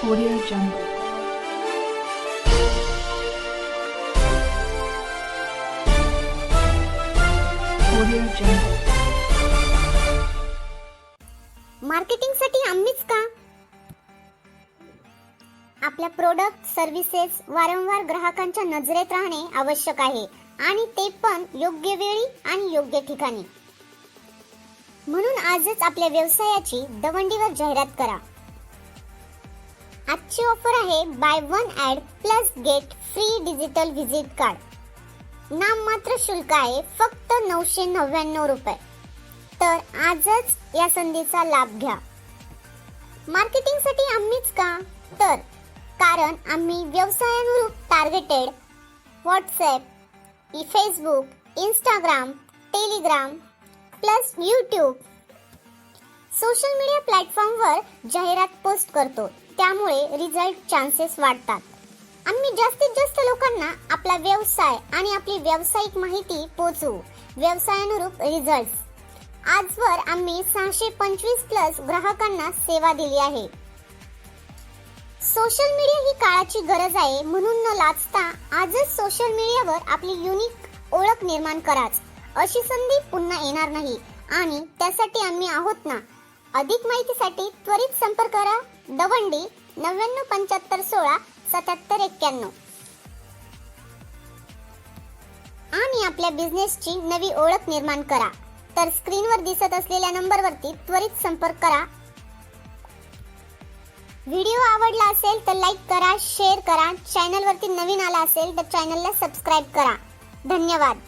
Audio Jungle. Audio Jungle. मार्केटिंगसाठी आम्हीच का आपल्या प्रोडक्ट सर्व्हिसेस वारंवार ग्राहकांच्या नजरेत राहणे आवश्यक आहे आणि ते पण योग्य वेळी आणि योग्य ठिकाणी म्हणून आजच आपल्या व्यवसायाची दवंडीवर जाहिरात करा आजची ऑफर आहे buy one ad plus get free digital visit card नाममात्र शुल्क आहे फक्त नऊशे नव्याण्णव रुपये. तर आजच या संधीचा लाभ घ्या. मार्केटिंगसाठी आम्हीच का? तर कारण आम्ही व्यवसायानुरूप targeted WhatsApp Facebook Instagram Telegram plus YouTube social media प्लॅटफॉर्मवर जाहिरात पोस्ट करतो. त्यामुळे रिझल्ट चान्सेस वाढतात. आम्ही जास्तीत जास्त लोकांना आपला व्यवसाय आणि आपली व्यावसायिक माहिती पोचवू व्यवसायानुरूप रिझल्ट आजवर आम्ही सहाशे पंचवीस प्लस ग्राहकांना सेवा दिली आहे. सोशल मीडिया ही काळाची गरज आहे म्हणून न लाचता आजच सोशल मीडियावर आपली युनिक ओळख निर्माण कराच. अशी संधी पुन्हा येणार नाही. आणि त्यासाठी आम्ही आहोत ना अधिक माहितीसाठी त्वरित संपर्क करा. दवंडी नव्याण्णव पंच्याहत्तर सोळा सत्याहत्तर एक्क्याण्णव. आणि आपल्या बिझनेसची नवी ओळख निर्माण करा. तर स्क्रीनवर दिसत असलेल्या नंबरवरती त्वरित संपर्क करा. व्हिडिओ आवडला असेल तर लाईक करा शेअर करा. चॅनलवरती नवीन आला असेल तर चॅनलला सबस्क्राईब करा. धन्यवाद.